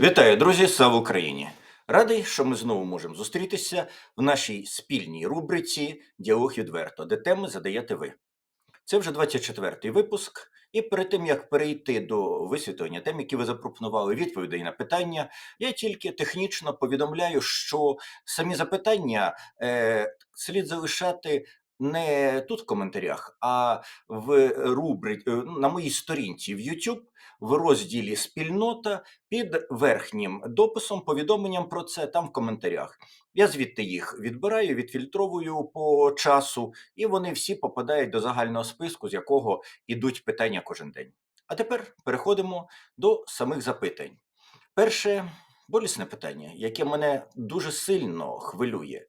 Вітаю, друзі! Слава Україні! Радий, що ми знову можемо зустрітися в нашій спільній рубриці Діалог відверто, де теми задаєте ви. Це вже 24-й випуск. І перед тим як перейти до висвітлення тем, які ви запропонували відповідей на питання, я тільки технічно повідомляю, що самі запитання е, слід залишати не тут в коментарях, а в рубриці на моїй сторінці в YouTube в розділі Спільнота під верхнім дописом, повідомленням про це там в коментарях. Я звідти їх відбираю, відфільтровую по часу, і вони всі попадають до загального списку, з якого ідуть питання кожен день. А тепер переходимо до самих запитань. Перше болісне питання, яке мене дуже сильно хвилює.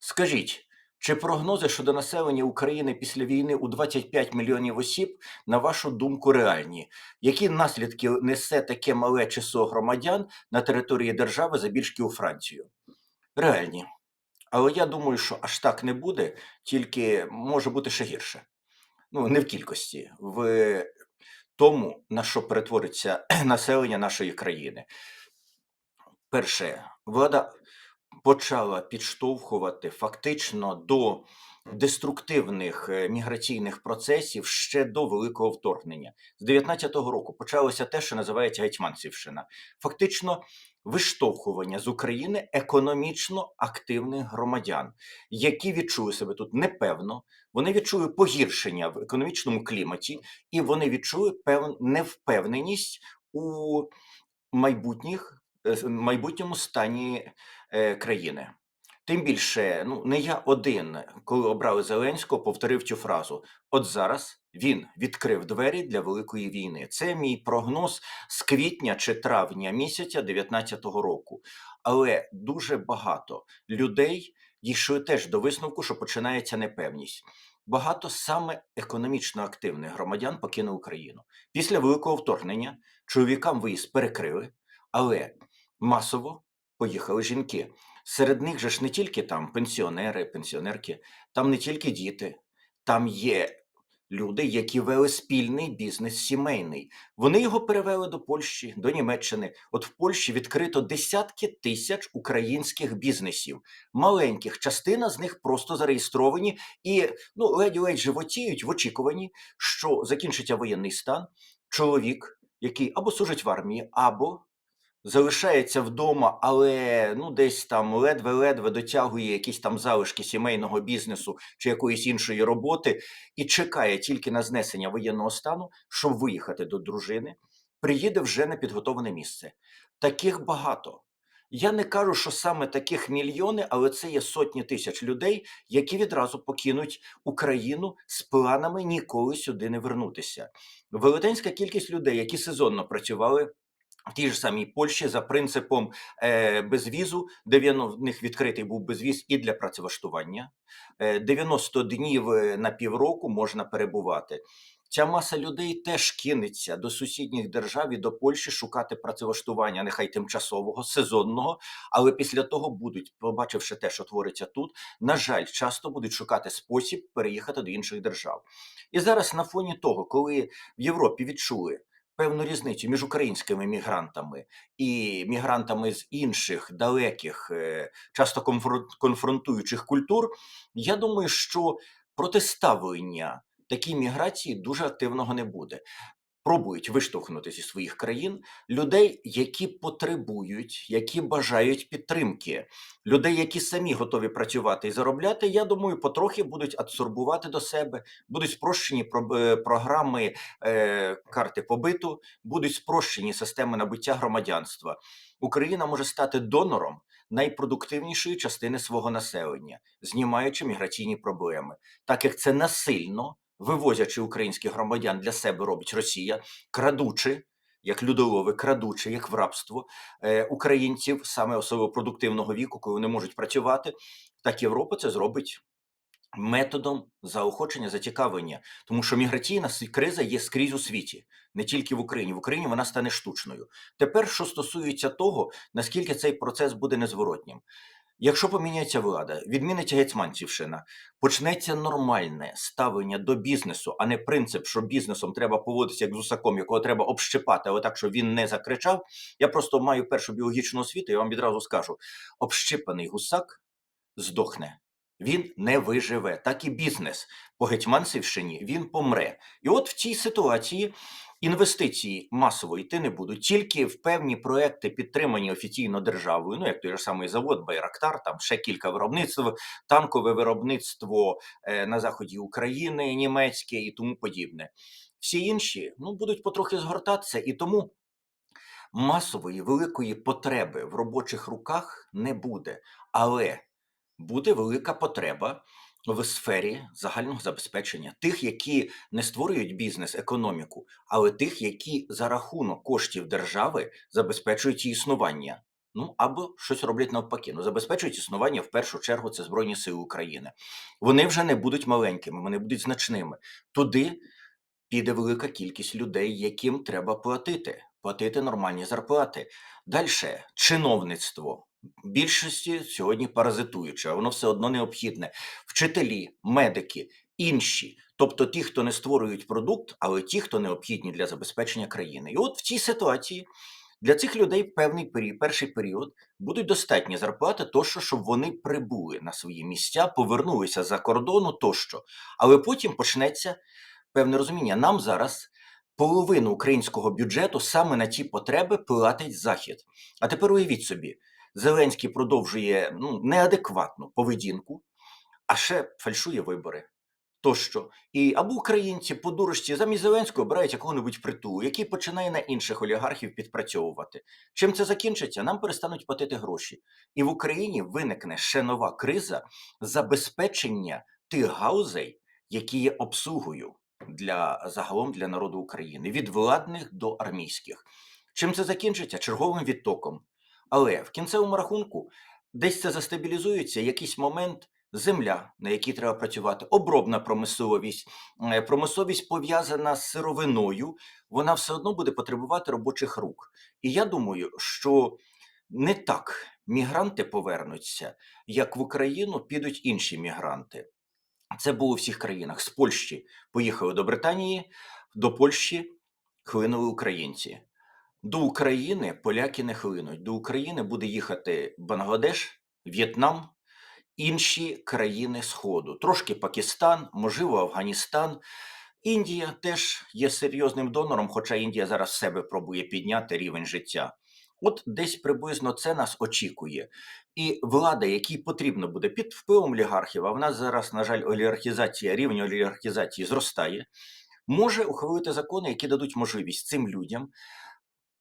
Скажіть, чи прогнози щодо населення України після війни у 25 мільйонів осіб, на вашу думку, реальні? Які наслідки несе таке мале число громадян на території держави забільшки у Францію? Реальні. Але я думаю, що аж так не буде, тільки може бути ще гірше. Ну, не в кількості, в тому, на що перетвориться населення нашої країни. Перше, влада почала підштовхувати фактично до деструктивних е, міграційних процесів ще до великого вторгнення. З 19-го року почалося те, що називається Гетьманцівщина. Фактично. Виштовхування з України економічно активних громадян, які відчули себе тут непевно, вони відчули погіршення в економічному кліматі, і вони відчули певну невпевненість у майбутніх майбутньому стані е, країни. Тим більше, ну не я один, коли обрали Зеленського, повторив цю фразу: от зараз він відкрив двері для великої війни. Це мій прогноз з квітня чи травня місяця 19-го року. Але дуже багато людей дійшли теж до висновку, що починається непевність. Багато саме економічно активних громадян покинули Україну після великого вторгнення. Чоловікам виїзд перекрили, але масово поїхали жінки. Серед них же ж не тільки там пенсіонери, пенсіонерки, там не тільки діти, там є люди, які вели спільний бізнес сімейний. Вони його перевели до Польщі, до Німеччини. От в Польщі відкрито десятки тисяч українських бізнесів, маленьких. Частина з них просто зареєстровані і ну ледь-ледь животіють в очікуванні, що закінчиться воєнний стан. Чоловік, який або служить в армії, або залишається вдома, але ну десь там ледве-ледве дотягує якісь там залишки сімейного бізнесу чи якоїсь іншої роботи, і чекає тільки на знесення воєнного стану, щоб виїхати до дружини, приїде вже на підготовлене місце. Таких багато. Я не кажу, що саме таких мільйони, але це є сотні тисяч людей, які відразу покинуть Україну з планами ніколи сюди не вернутися. Велетенська кількість людей, які сезонно працювали в тій ж самій Польщі за принципом е, безвізу, де він в них відкритий був безвіз і для працевлаштування. Е, 90 днів е, на півроку можна перебувати. Ця маса людей теж кинеться до сусідніх держав і до Польщі шукати працевлаштування, нехай тимчасового, сезонного, але після того будуть, побачивши те, що твориться тут, на жаль, часто будуть шукати спосіб переїхати до інших держав. І зараз на фоні того, коли в Європі відчули певну різницю між українськими мігрантами і мігрантами з інших далеких, е, часто конфронтуючих культур, я думаю, що протиставлення такій міграції дуже активного не буде пробують виштовхнути зі своїх країн людей, які потребують, які бажають підтримки, людей, які самі готові працювати і заробляти. Я думаю, потрохи будуть адсорбувати до себе, будуть спрощені е, програми е, карти побиту, будуть спрощені системи набуття громадянства. Україна може стати донором. Найпродуктивнішої частини свого населення, знімаючи міграційні проблеми, так як це насильно вивозячи українських громадян для себе робить Росія, крадучи. Як людолови, крадучи, як в рабство е, українців, саме особливо продуктивного віку, коли вони можуть працювати, так Європа це зробить методом заохочення, зацікавлення, тому що міграційна криза є скрізь у світі, не тільки в Україні. В Україні вона стане штучною. Тепер, що стосується того, наскільки цей процес буде незворотнім, Якщо поміняється влада, відміниться гетьманцівщина, почнеться нормальне ставлення до бізнесу, а не принцип, що бізнесом треба поводитися як з усаком, якого треба общипати, але так, щоб він не закричав. Я просто маю першу біологічну освіту, я вам відразу скажу: общипаний гусак здохне. Він не виживе, так і бізнес по Гетьманцівщині він помре. І от в цій ситуації інвестиції масово йти не будуть, тільки в певні проекти, підтримані офіційно державою, ну як той же самий завод Байрактар, там ще кілька виробництв, танкове виробництво е, на заході України, німецьке і тому подібне. Всі інші ну, будуть потрохи згортатися, і тому масової великої потреби в робочих руках не буде. Але буде велика потреба в сфері загального забезпечення тих, які не створюють бізнес, економіку, але тих, які за рахунок коштів держави забезпечують її існування. Ну або щось роблять навпаки. Ну забезпечують існування в першу чергу це Збройні Сили України. Вони вже не будуть маленькими, вони будуть значними. Туди піде велика кількість людей, яким треба платити, платити нормальні зарплати. Далі чиновництво. Більшості сьогодні паразитуюче, а воно все одно необхідне. Вчителі, медики, інші, тобто ті, хто не створюють продукт, але ті, хто необхідні для забезпечення країни. І от в цій ситуації для цих людей певний період, перший період будуть достатні зарплати, тощо, щоб вони прибули на свої місця, повернулися за кордону тощо. Але потім почнеться певне розуміння. Нам зараз половину українського бюджету саме на ті потреби платить Захід. А тепер уявіть собі, Зеленський продовжує ну, неадекватну поведінку, а ще фальшує вибори. Тощо. І або українці по дурості замість Зеленського обирають якого-небудь притулу, який починає на інших олігархів підпрацьовувати. Чим це закінчиться? Нам перестануть платити гроші. І в Україні виникне ще нова криза забезпечення тих гаузей, які є обслугою для загалом для народу України, від владних до армійських. Чим це закінчиться? Черговим відтоком. Але в кінцевому рахунку десь це застабілізується, якийсь момент земля, на якій треба працювати, обробна промисловість, е, промисловість пов'язана з сировиною, вона все одно буде потребувати робочих рук. І я думаю, що не так мігранти повернуться, як в Україну підуть інші мігранти. Це було у всіх країнах. З Польщі поїхали до Британії, до Польщі хлинули українці. До України поляки не хлинуть. До України буде їхати Бангладеш, В'єтнам, інші країни Сходу, трошки Пакистан, можливо, Афганістан. Індія теж є серйозним донором, хоча Індія зараз себе пробує підняти рівень життя. От десь приблизно це нас очікує. І влада, якій потрібно буде під впливом олігархів, а в нас зараз, на жаль, олігархізація, рівень олігархізації зростає, може ухвалити закони, які дадуть можливість цим людям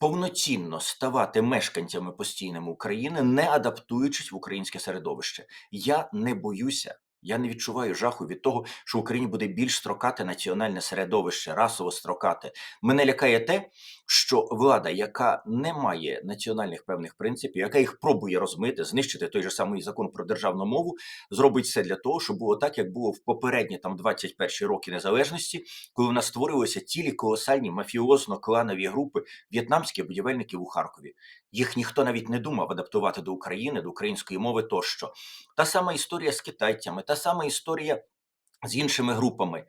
повноцінно ставати мешканцями постійними України, не адаптуючись в українське середовище. Я не боюся. Я не відчуваю жаху від того, що в Україні буде більш строкате національне середовище, расово строкате. Мене лякає те, що влада, яка не має національних певних принципів, яка їх пробує розмити, знищити той же самий закон про державну мову, зробить все для того, щоб було так, як було в попередні там 21 роки незалежності, коли в нас створювалися цілі колосальні мафіозно-кланові групи в'єтнамських будівельників у Харкові. Їх ніхто навіть не думав адаптувати до України, до української мови тощо. Та сама історія з китайцями, та сама історія з іншими групами.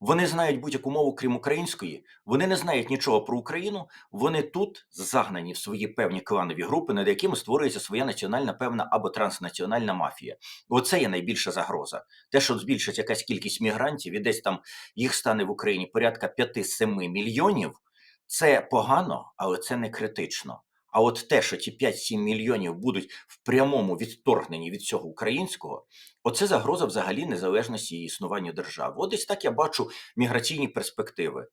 Вони знають будь-яку мову, крім української, вони не знають нічого про Україну. Вони тут загнані в свої певні кланові групи, над якими створюється своя національна певна або транснаціональна мафія. Оце є найбільша загроза. Те, що збільшить якась кількість мігрантів, і десь там їх стане в Україні порядка 5-7 мільйонів. Це погано, але це не критично. А от те, що ті 5-7 мільйонів будуть в прямому відторгненні від цього українського, оце загроза взагалі незалежності і існуванню держави. От десь так я бачу міграційні перспективи.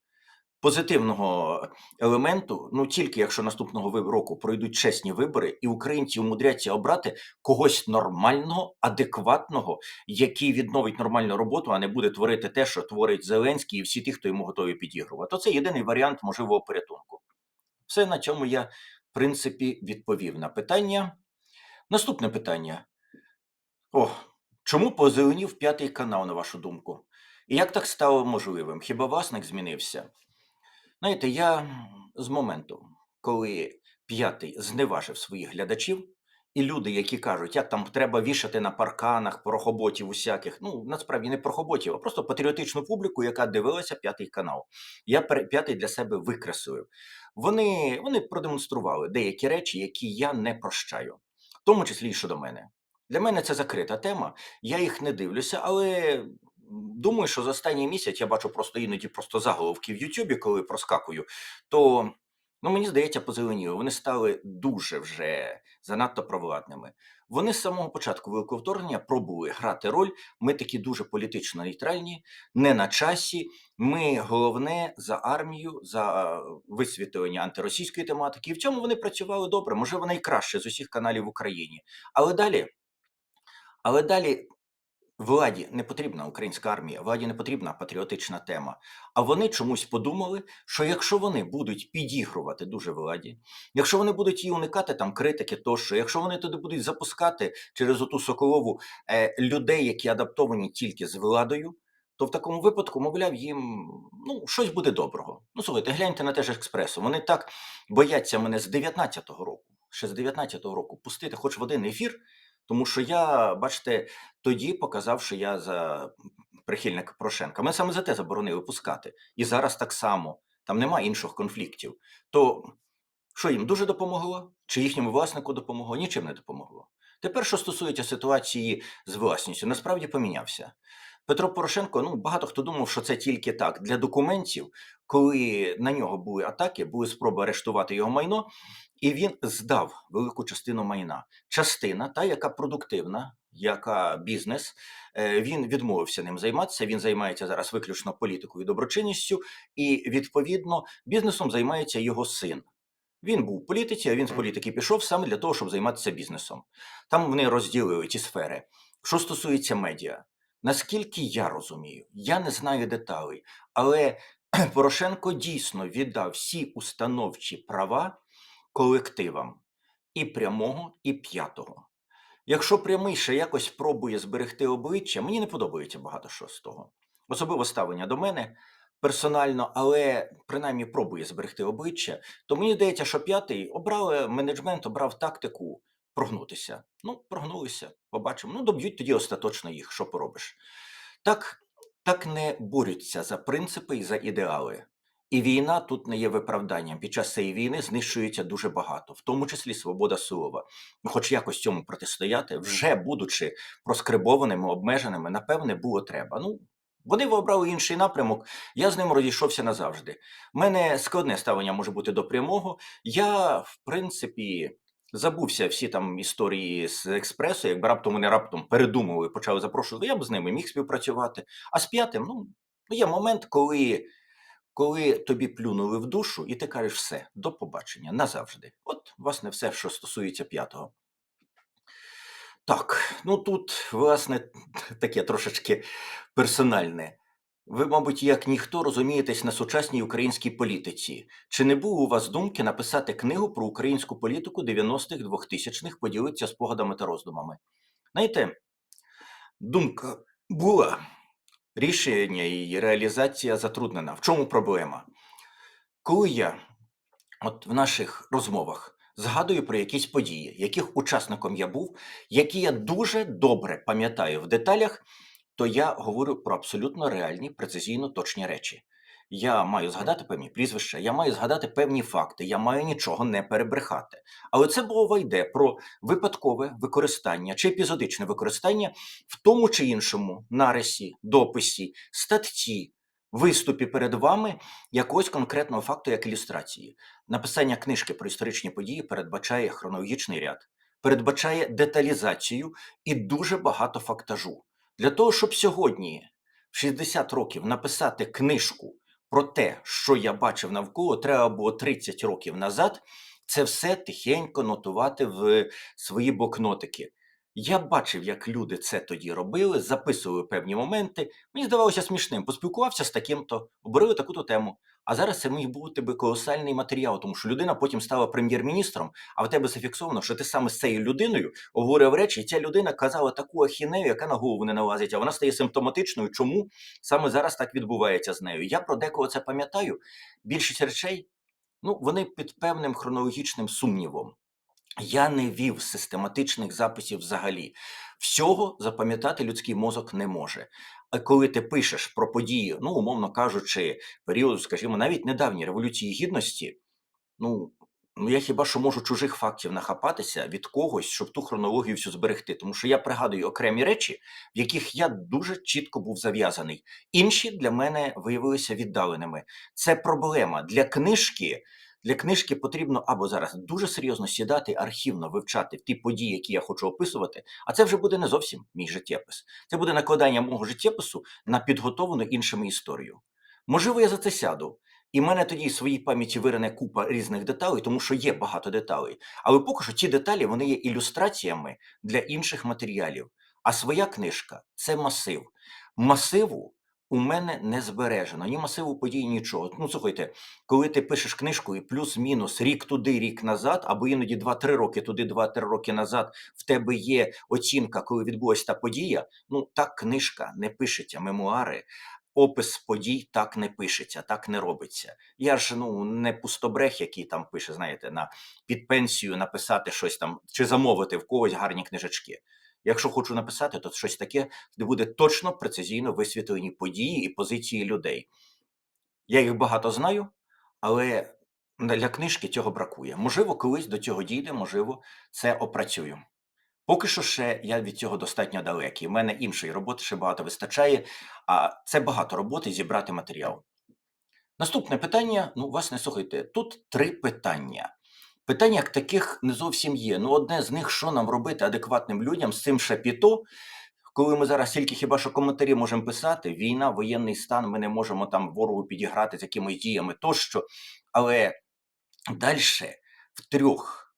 Позитивного елементу, ну тільки якщо наступного року пройдуть чесні вибори, і українці умудряться обрати когось нормального, адекватного, який відновить нормальну роботу, а не буде творити те, що творить Зеленський і всі ті, хто йому готові підігрувати. То це єдиний варіант можливого порятунку. Все на цьому я принципі, відповів на питання. Наступне питання. О, чому позеленів п'ятий канал, на вашу думку? І як так стало можливим? Хіба власник змінився? Знаєте, я з моменту, коли п'ятий зневажив своїх глядачів І люди, які кажуть, як там треба вішати на парканах порохоботів усяких, ну насправді не порохоботів, а просто патріотичну публіку, яка дивилася п'ятий канал. Я п'ятий для себе викреслив. Вони, вони продемонстрували деякі речі, які я не прощаю, в тому числі і щодо мене. Для мене це закрита тема. Я їх не дивлюся, але думаю, що за останній місяць я бачу просто іноді просто заголовки в Ютубі, коли проскакую, то ну мені здається, позеленіли. Вони стали дуже вже занадто провладними. Вони з самого початку великого вторгнення пробували грати роль. Ми такі дуже політично нейтральні, не на часі. Ми головне за армію, за висвітлення антиросійської тематики. І в цьому вони працювали добре. Можливо, найкраще з усіх каналів в Україні. Але далі, але далі Владі не потрібна українська армія, владі не потрібна патріотична тема. А вони чомусь подумали, що якщо вони будуть підігрувати дуже владі, якщо вони будуть її уникати там критики, тощо, якщо вони туди будуть запускати через оту соколову е, людей, які адаптовані тільки з владою, то в такому випадку, мовляв, їм ну щось буде доброго. Ну слухайте, гляньте на те ж експресу. Вони так бояться мене з 19-го року, ще з 19-го року пустити хоч в один ефір. Тому що я, бачите, тоді показав, що я за прихильник Порошенка. Ми саме за те заборонили пускати. І зараз так само. Там немає інших конфліктів. То що їм дуже допомогло? Чи їхньому власнику допомогло? Нічим не допомогло. Тепер, що стосується ситуації з власністю, насправді помінявся. Петро Порошенко, ну багато хто думав, що це тільки так для документів, коли на нього були атаки, були спроби арештувати його майно, і він здав велику частину майна. Частина, та яка продуктивна, яка бізнес, е, він відмовився ним займатися. Він займається зараз виключно політикою і доброчинністю, і відповідно бізнесом займається його син. Він був в політиці, а він з політики пішов саме для того, щоб займатися бізнесом. Там вони розділили ті сфери. Що стосується медіа, наскільки я розумію, я не знаю деталей, але Порошенко дійсно віддав всі установчі права колективам і прямого, і п'ятого. Якщо прямий ще якось пробує зберегти обличчя, мені не подобається багато що з того. Особливо ставлення до мене персонально, але принаймні пробує зберегти обличчя, то мені здається, що п'ятий обрав менеджмент, обрав тактику прогнутися. Ну, прогнулися, побачимо. Ну, доб'ють тоді остаточно їх, що поробиш. Так, так не борються за принципи і за ідеали. І війна тут не є виправданням. Під час цієї війни знищується дуже багато, в тому числі свобода слова. Хоч якось цьому протистояти, вже будучи проскрибованими, обмеженими, напевне, було треба. Ну, вони обрали інший напрямок, я з ним розійшовся назавжди. У мене складне ставлення може бути до прямого. Я, в принципі, забувся всі там історії з експресу, якби раптом вони раптом передумали, почали запрошувати, я б з ними міг співпрацювати. А з п'ятим, ну, ну, є момент, коли коли тобі плюнули в душу, і ти кажеш все, до побачення, назавжди. От, власне, все, що стосується п'ятого. Так, ну тут, власне, таке трошечки персональне. Ви, мабуть, як ніхто розумієтесь на сучасній українській політиці. Чи не було у вас думки написати книгу про українську політику 90-х, 2000-х, поділитися спогадами та роздумами? Знаєте, думка була, рішення її реалізація затруднена. В чому проблема? Коли я от в наших розмовах згадую про якісь події, яких учасником я був, які я дуже добре пам'ятаю в деталях, то я говорю про абсолютно реальні, прецизійно точні речі. Я маю згадати певні прізвища, я маю згадати певні факти, я маю нічого не перебрехати. Але це мова йде про випадкове використання чи епізодичне використання в тому чи іншому нарисі, дописі, статті, виступі перед вами якогось конкретного факту як ілюстрації. Написання книжки про історичні події передбачає хронологічний ряд, передбачає деталізацію і дуже багато фактажу. Для того, щоб сьогодні, в 60 років, написати книжку про те, що я бачив навколо, треба було 30 років назад, це все тихенько нотувати в свої блокнотики. Я бачив, як люди це тоді робили, записували певні моменти. Мені здавалося смішним. Поспілкувався з таким-то, обговорили таку-то тему. А зараз це міг бути би колосальний матеріал, тому що людина потім стала прем'єр-міністром, а в тебе зафіксовано, що ти саме з цією людиною говорив речі, і ця людина казала таку ахінею, яка на голову не налазить, а вона стає симптоматичною. Чому саме зараз так відбувається з нею? Я про декого це пам'ятаю. Більшість речей, ну вони під певним хронологічним сумнівом. Я не вів систематичних записів взагалі. Всього запам'ятати людський мозок не може. Коли ти пишеш про події, ну, умовно кажучи, періоду, скажімо, навіть недавньої революції гідності, ну, ну я хіба що можу чужих фактів нахапатися від когось, щоб ту хронологію всю зберегти. Тому що я пригадую окремі речі, в яких я дуже чітко був зав'язаний. Інші для мене виявилися віддаленими. Це проблема для книжки. Для книжки потрібно або зараз дуже серйозно сідати, архівно вивчати ті події, які я хочу описувати. А це вже буде не зовсім мій життєпис. Це буде накладання мого життєпису на підготовлену іншими історію. Можливо, я за це сяду. І в мене тоді в своїй пам'яті вирине купа різних деталей, тому що є багато деталей. Але поки що ті деталі вони є ілюстраціями для інших матеріалів. А своя книжка це масив. Масиву у мене не збережено, ні масиву подій, нічого. Ну, слухайте, коли ти пишеш книжку і плюс-мінус рік туди, рік назад, або іноді 2-3 роки туди, 2-3 роки назад, в тебе є оцінка, коли відбулася та подія. Ну, так книжка не пишеться, мемуари. Опис подій так не пишеться, так не робиться. Я ж ну не пустобрех, який там пише, знаєте, на під пенсію написати щось там чи замовити в когось гарні книжечки. Якщо хочу написати, то щось таке, де буде точно прецизійно висвітлені події і позиції людей. Я їх багато знаю, але для книжки цього бракує. Можливо, колись до цього дійде, можливо, це опрацюю. Поки що ще я від цього достатньо далекий. У мене іншої роботи ще багато вистачає, а це багато роботи зібрати матеріал. Наступне питання: ну, власне, слухайте, тут три питання. Питань таких не зовсім є. Ну, одне з них, що нам робити адекватним людям з цим шапіто, коли ми зараз тільки хіба що коментарі можемо писати, війна, воєнний стан, ми не можемо там ворогу підіграти з якимись діями тощо. Але далі в трьох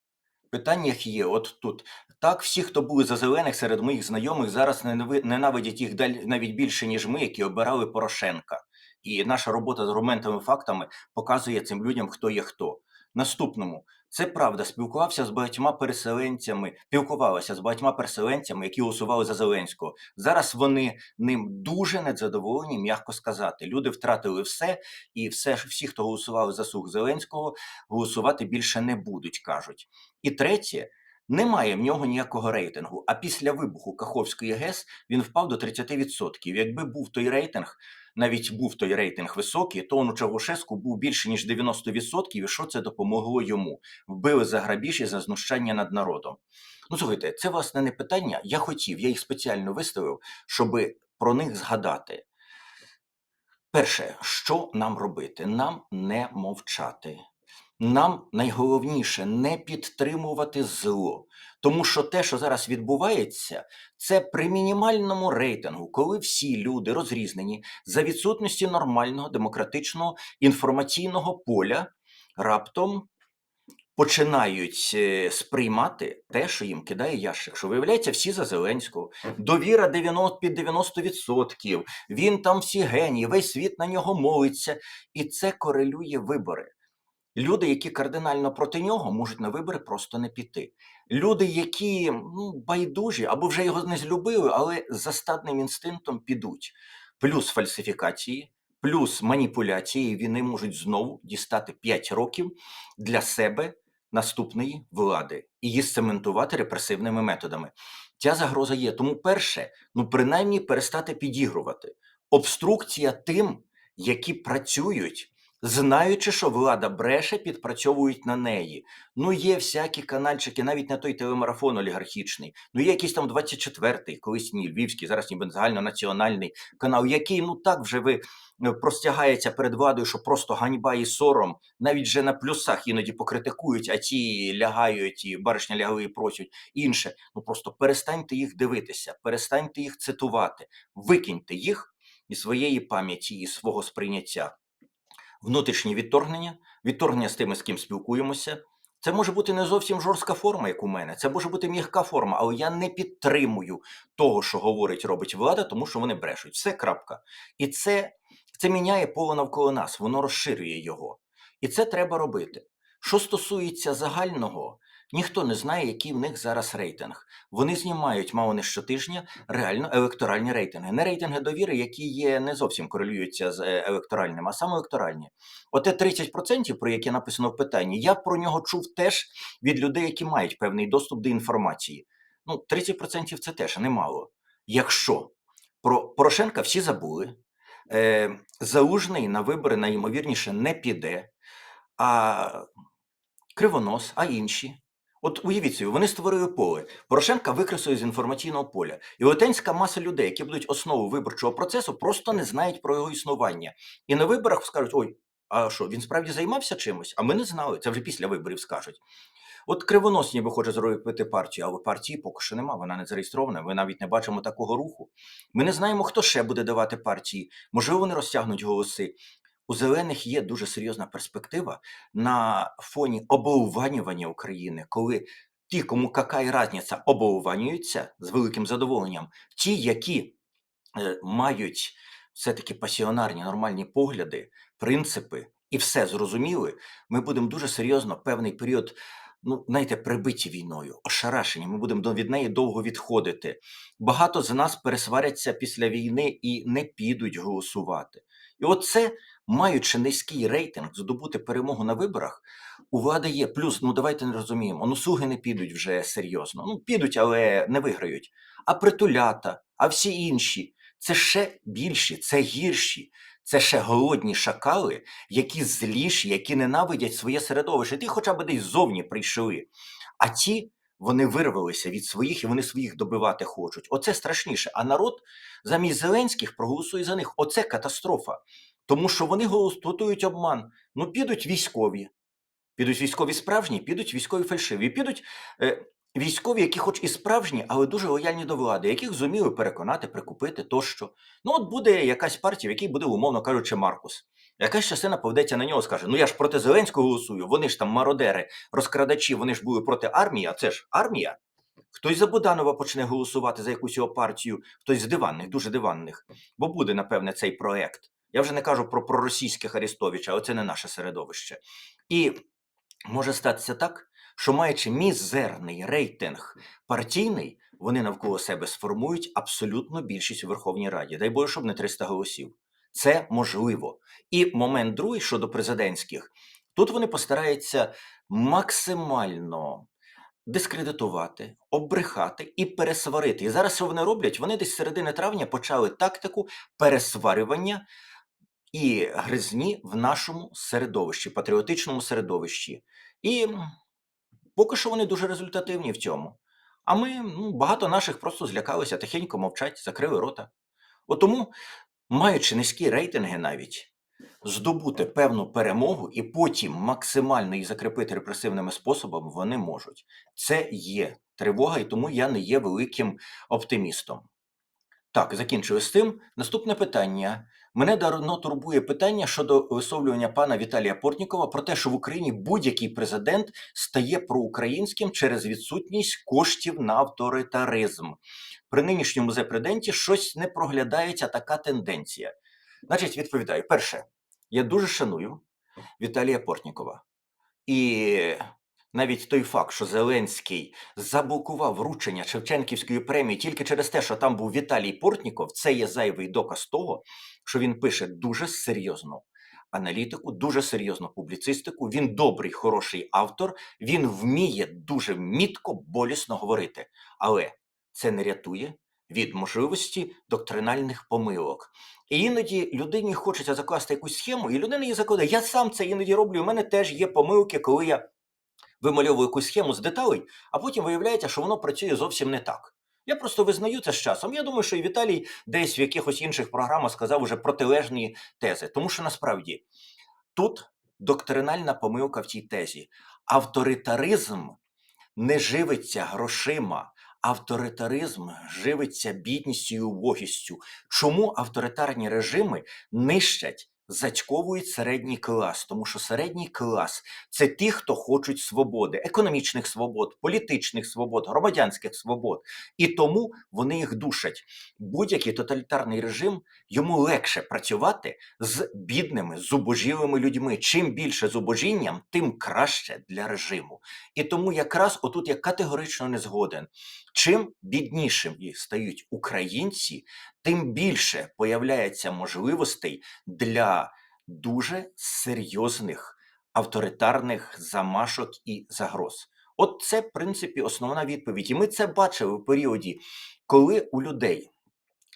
питаннях є: от тут. Так, всі, хто були за зелених серед моїх знайомих, зараз ненавидять їх навіть більше, ніж ми, які обирали Порошенка. І наша робота з аргументами фактами показує цим людям, хто є хто. Наступному, це правда, спілкувався з багатьма переселенцями, спілкувалася з багатьма переселенцями, які голосували за Зеленського. Зараз вони ним дуже незадоволені, м'яко сказати. Люди втратили все, і все ж всі, хто голосували за слуг Зеленського, голосувати більше не будуть, кажуть. І третє. Немає в нього ніякого рейтингу. А після вибуху Каховської ГЕС він впав до 30%. Якби був той рейтинг, навіть був той рейтинг високий, то он у Чавушеску був більше ніж 90%, і що це допомогло йому? Вбили за грабіж і за знущання над народом. Ну слухайте, це власне не питання. Я хотів, я їх спеціально виставив, щоб про них згадати. Перше, що нам робити? Нам не мовчати. Нам найголовніше не підтримувати зло, тому що те, що зараз відбувається, це при мінімальному рейтингу, коли всі люди розрізнені за відсутності нормального демократичного інформаційного поля, раптом починають е, сприймати те, що їм кидає ящик. Що виявляється, всі за Зеленського. Довіра 90 під 90%. Він там всі генії, весь світ на нього молиться, і це корелює вибори. Люди, які кардинально проти нього, можуть на вибори просто не піти. Люди, які ну, байдужі або вже його не злюбили, але за стадним інстинктом підуть. Плюс фальсифікації, плюс маніпуляції, вони можуть знову дістати 5 років для себе наступної влади і її сцементувати репресивними методами. Ця загроза є. Тому, перше, ну принаймні перестати підігрувати. Обструкція тим, які працюють знаючи, що влада бреше, підпрацьовують на неї. Ну, є всякі канальчики, навіть на той телемарафон олігархічний. Ну, є якийсь там 24-й, колись ні, львівський, зараз ніби загальнонаціональний канал, який ну так вже ви е, простягається перед владою, що просто ганьба і сором, навіть вже на плюсах іноді покритикують, а ті лягають, і баришня лягли і просять інше. Ну просто перестаньте їх дивитися, перестаньте їх цитувати, викиньте їх із своєї пам'яті, і свого сприйняття внутрішнє відторгнення, відторгнення з тими, з ким спілкуємося. Це може бути не зовсім жорстка форма, як у мене. Це може бути м'яка форма, але я не підтримую того, що говорить, робить влада, тому що вони брешуть. Все крапка. І це, це міняє поле навколо нас, воно розширює його. І це треба робити. Що стосується загального, Ніхто не знає, який в них зараз рейтинг. Вони знімають мало не щотижня реально електоральні рейтинги. Не рейтинги довіри, які є не зовсім корелюються з е, електоральним, а саме електоральні. Оте 30%, про яке написано в питанні, я про нього чув теж від людей, які мають певний доступ до інформації. Ну, 30% це теж немало. Якщо про Порошенка всі забули, е, Залужний на вибори найімовірніше не піде, а Кривонос, а інші. От уявіть собі, вони створили поле. Порошенка викреслює з інформаційного поля. І велетенська маса людей, які будуть основою виборчого процесу, просто не знають про його існування. І на виборах скажуть: ой, а що, він справді займався чимось? А ми не знали. Це вже після виборів скажуть. От Кривонос ніби хоче зробити партію, але партії поки що нема, вона не зареєстрована. Ми навіть не бачимо такого руху. Ми не знаємо, хто ще буде давати партії. Можливо, вони розтягнуть голоси. У зелених є дуже серйозна перспектива на фоні оболванювання України, коли ті, кому какая різниця, оболванюються з великим задоволенням, ті, які е, мають все-таки пасіонарні нормальні погляди, принципи і все зрозуміли, ми будемо дуже серйозно певний період. Ну, знаєте, прибиті війною, ошарашені. Ми будемо від неї довго відходити. Багато з нас пересваряться після війни і не підуть голосувати. І от це маючи низький рейтинг, здобути перемогу на виборах, у влади є. Плюс, ну давайте не розуміємо, ну слуги не підуть вже серйозно. Ну, підуть, але не виграють. А притулята, а всі інші це ще більші, це гірші, це ще голодні шакали, які зліші, які ненавидять своє середовище. Ті хоча б десь ззовні прийшли. А ті. Вони вирвалися від своїх і вони своїх добивати хочуть. Оце страшніше. А народ замість Зеленських проголосує за них. Оце катастрофа. Тому що вони готують обман. Ну, підуть військові. Підуть військові справжні, підуть військові фальшиві. Підуть е, військові, які хоч і справжні, але дуже лояльні до влади, яких зуміли переконати, прикупити тощо. Ну, от буде якась партія, в якій буде, умовно кажучи, Маркус. Якась частина поведеться на нього, скаже: Ну я ж проти Зеленського голосую, вони ж там мародери, розкрадачі, вони ж були проти армії, а це ж армія. Хтось за Буданова почне голосувати за якусь його партію, хтось з диванних, дуже диванних, бо буде, напевне, цей проект. Я вже не кажу про проросійських Арестовича, але це не наше середовище. І може статися так, що маючи мізерний рейтинг партійний, вони навколо себе сформують абсолютну більшість у Верховній Раді. Дай Боже, щоб не 300 голосів. Це можливо. І момент другий щодо президентських, тут вони постараються максимально дискредитувати, обрехати і пересварити. І зараз що вони роблять? Вони десь середини травня почали тактику пересварювання і гризні в нашому середовищі, патріотичному середовищі. І поки що вони дуже результативні в цьому. А ми, ну, багато наших просто злякалися, тихенько мовчать, закрили рота. От тому, маючи низькі рейтинги навіть, здобути певну перемогу і потім максимально її закріпити репресивними способами вони можуть. Це є тривога, і тому я не є великим оптимістом. Так, закінчую з тим. Наступне питання. Мене давно турбує питання щодо висловлювання пана Віталія Портнікова про те, що в Україні будь-який президент стає проукраїнським через відсутність коштів на авторитаризм. При нинішньому зепреденті щось не проглядається така тенденція. Значить, відповідаю: перше, я дуже шаную Віталія Портнікова. І навіть той факт, що Зеленський заблокував вручення Шевченківської премії тільки через те, що там був Віталій Портніков, це є зайвий доказ того, що він пише дуже серйозну аналітику, дуже серйозну публіцистику. Він добрий, хороший автор, він вміє дуже мітко, болісно говорити. Але це не рятує від можливості доктринальних помилок. І іноді людині хочеться закласти якусь схему, і людина її закладає. Я сам це іноді роблю. У мене теж є помилки, коли я вимальовую якусь схему з деталей, а потім виявляється, що воно працює зовсім не так. Я просто визнаю це з часом. Я думаю, що і Віталій десь в якихось інших програмах сказав уже протилежні тези. Тому що насправді тут доктринальна помилка в цій тезі. Авторитаризм не живиться грошима. Авторитаризм живиться бідністю і убогістю. Чому авторитарні режими нищать зацьковують середній клас, тому що середній клас це ті, хто хочуть свободи, економічних свобод, політичних свобод, громадянських свобод. І тому вони їх душать. Будь-який тоталітарний режим йому легше працювати з бідними, зубожілими людьми. Чим більше зубожінням, тим краще для режиму. І тому якраз отут я категорично не згоден. Чим біднішим і стають українці, тим більше появляється можливостей для дуже серйозних авторитарних замашок і загроз. От це, в принципі, основна відповідь. І ми це бачили в періоді, коли у людей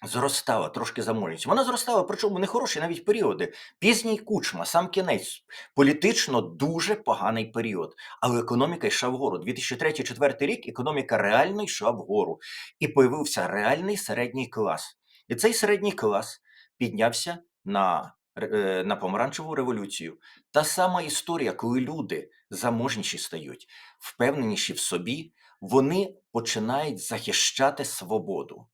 зростала трошки заможність. Вона зростала, причому не хороші навіть періоди. Пізній кучма, сам кінець, політично дуже поганий період. Але економіка йшла вгору. 2003-2004 рік економіка реально йшла вгору. І появився реальний середній клас. І цей середній клас піднявся на, е, на помаранчеву революцію. Та сама історія, коли люди заможніші стають, впевненіші в собі, вони починають захищати свободу.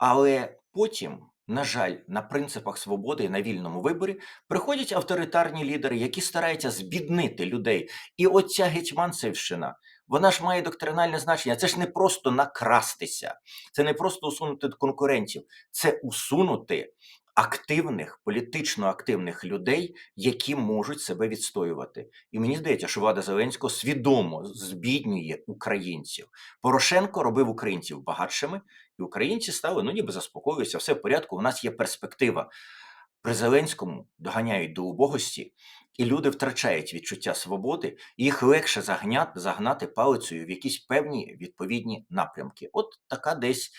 Але потім, на жаль, на принципах свободи і на вільному виборі приходять авторитарні лідери, які стараються збіднити людей. І оця гетьманцевщина, вона ж має доктринальне значення. Це ж не просто накрастися, це не просто усунути конкурентів, це усунути активних, політично активних людей, які можуть себе відстоювати. І мені здається, що влада Зеленського свідомо збіднює українців. Порошенко робив українців багатшими, і українці стали ну ніби заспокоюються, все в порядку. У нас є перспектива. При Зеленському доганяють до убогості, і люди втрачають відчуття свободи, і їх легше загняти, загнати палицею в якісь певні відповідні напрямки. От така десь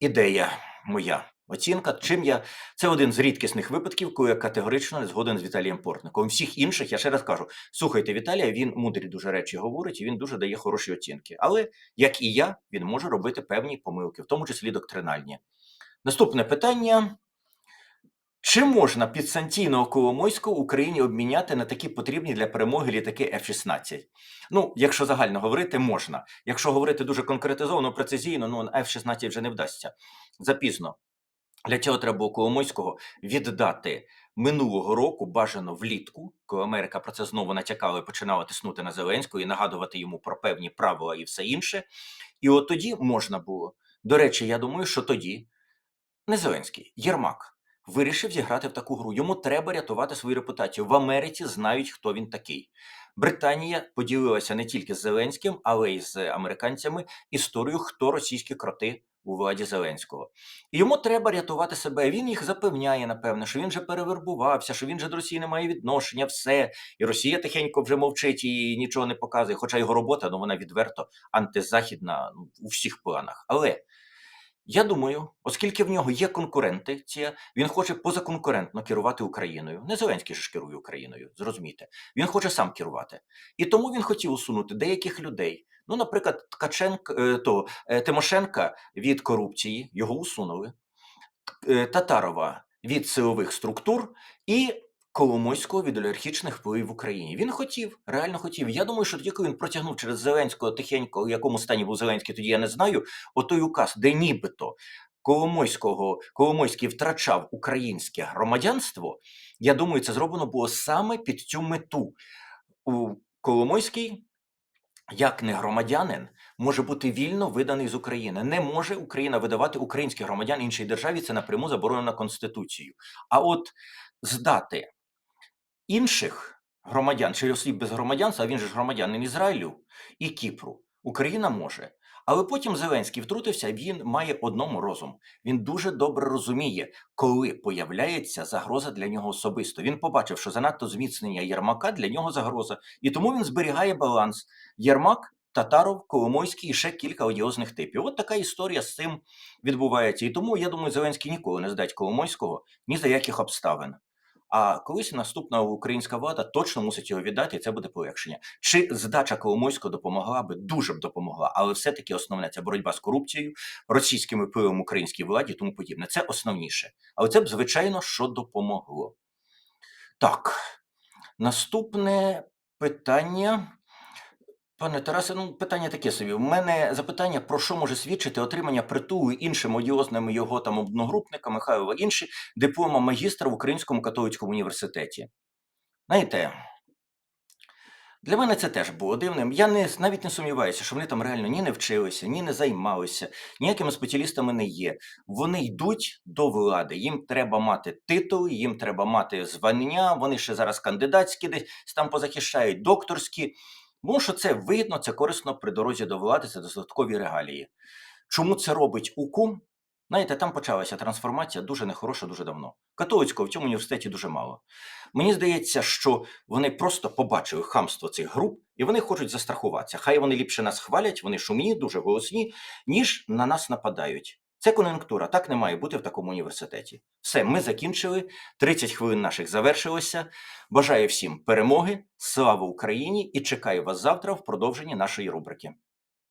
ідея моя. Оцінка, чим я це один з рідкісних випадків, коли я категорично не згоден з Віталієм Портником. Всіх інших я ще раз кажу: слухайте, Віталія, він мудрі дуже речі говорить, і він дуже дає хороші оцінки. Але як і я, він може робити певні помилки, в тому числі доктринальні. Наступне питання: чи можна підсанкційного Коломойського Україні обміняти на такі потрібні для перемоги літаки F-16? Ну, якщо загально говорити, можна. Якщо говорити дуже конкретизовано, прецизійно, ну F-16 вже не вдасться запізно. Для цього треба було Коломойського віддати минулого року, бажано влітку, коли Америка про це знову натякала і починала тиснути на Зеленського і нагадувати йому про певні правила і все інше. І от тоді можна було. До речі, я думаю, що тоді не Зеленський, Єрмак вирішив зіграти в таку гру. Йому треба рятувати свою репутацію. В Америці знають, хто він такий. Британія поділилася не тільки з Зеленським, але й з американцями історією, хто російські кроти у владі Зеленського. І йому треба рятувати себе. Він їх запевняє, напевне, що він же перевербувався, що він же до Росії не має відношення, все. І Росія тихенько вже мовчить і нічого не показує. Хоча його робота, ну вона відверто антизахідна ну, у всіх планах. Але я думаю, оскільки в нього є конкуренти, він хоче позаконкурентно керувати Україною. Не Зеленський ж керує Україною, зрозумійте. Він хоче сам керувати. І тому він хотів усунути деяких людей. Ну, наприклад, Ткаченко, е, то, е, Тимошенка від корупції, його усунули, е, Татарова від силових структур і Коломойського від олігархічних впливів в Україні. Він хотів, реально хотів. Я думаю, що тоді, коли він протягнув через Зеленського тихенько, у якому стані був Зеленський, тоді я не знаю. Отой указ, де нібито Коломойського Коломойський втрачав українське громадянство. Я думаю, це зроблено було саме під цю мету. У Коломойський, як не громадянин, може бути вільно виданий з України. Не може Україна видавати українських громадян іншій державі. Це напряму заборонено Конституцією. А от здати інших громадян чи осіб без громадянства, а він же ж громадянин Ізраїлю і Кіпру, Україна може. Але потім Зеленський втрутився, він має одному розум. Він дуже добре розуміє, коли появляється загроза для нього особисто. Він побачив, що занадто зміцнення Єрмака для нього загроза, і тому він зберігає баланс. Єрмак, Татаров, Коломойський і ще кілька одіозних типів. От така історія з цим відбувається. І тому я думаю, Зеленський ніколи не здасть Коломойського ні за яких обставин. А колись наступна українська влада точно мусить його віддати, і це буде полегшення. Чи здача Коломойського допомогла би дуже б допомогла, але все-таки основне це боротьба з корупцією, російським впливом українській владі, тому подібне. Це основніше. Але це б, звичайно, що допомогло. Так, наступне питання Пане Тарасе, ну питання таке собі. У мене запитання, про що може свідчити отримання притулу іншим одіозними його там одногрупниками, Михайлова інші диплома магістра в Українському католицькому університеті. Знаєте, для мене це теж було дивним. Я не, навіть не сумніваюся, що вони там реально ні не вчилися, ні не займалися, ніякими спеціалістами не є. Вони йдуть до влади. Їм треба мати титул, їм треба мати звання. Вони ще зараз кандидатські десь там позахищають, докторські. Тому що це вигідно, це корисно при дорозі до влади, це додаткові регалії. Чому це робить УКУМ? Знаєте, там почалася трансформація дуже нехороша, дуже давно. Католицького в цьому університеті дуже мало. Мені здається, що вони просто побачили хамство цих груп і вони хочуть застрахуватися. Хай вони ліпше нас хвалять, вони шумні, дуже голосні, ніж на нас нападають. Це кон'юнктура, так не має бути в такому університеті. Все, ми закінчили. 30 хвилин наших завершилося. Бажаю всім перемоги, слава Україні і чекаю вас завтра в продовженні нашої рубрики.